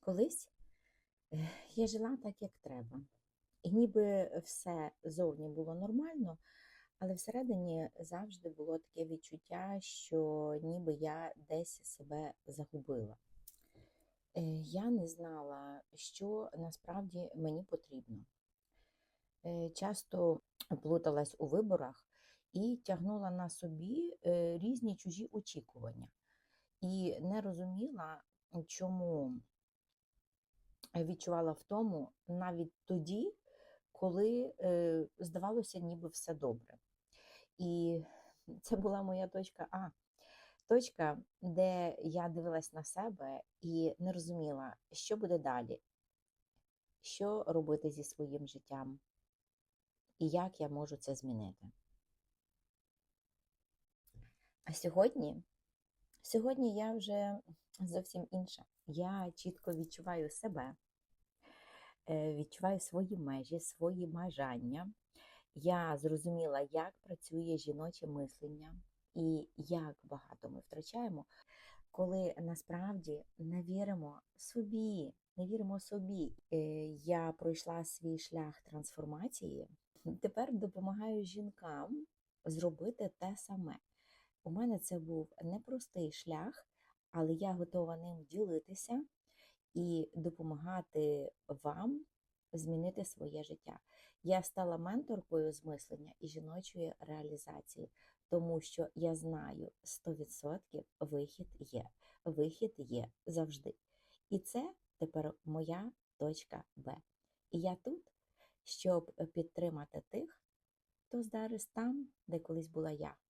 Колись е, я жила так, як треба. І ніби все зовні було нормально, але всередині завжди було таке відчуття, що ніби я десь себе загубила. Е, Я не знала, що насправді мені потрібно. Е, Часто плуталась у виборах і тягнула на собі різні чужі очікування. І не розуміла, чому відчувала втому навіть тоді, коли е, здавалося, ніби все добре. І це була моя точка А. Точка, де я дивилась на себе і не розуміла, що буде далі, що робити зі своїм життям, і як я можу це змінити. А сьогодні, сьогодні я вже зовсім інша. Я чітко відчуваю себе, е, відчуваю свої межі, свої бажання. Я зрозуміла, як працює жіноче мислення і як багато ми втрачаємо, коли насправді не віримо собі, не віримо собі. Е, Я пройшла свій шлях трансформації. Тепер допомагаю жінкам зробити те саме. У мене це був непростий шлях, але я готова ним ділитися і допомагати вам змінити своє життя. Я стала менторкою з мислення і жіночої реалізації, тому що я знаю 100% вихід є. Вихід є завжди. І це тепер моя точка Б. І я тут, щоб підтримати тих, хто зараз там, де колись була я.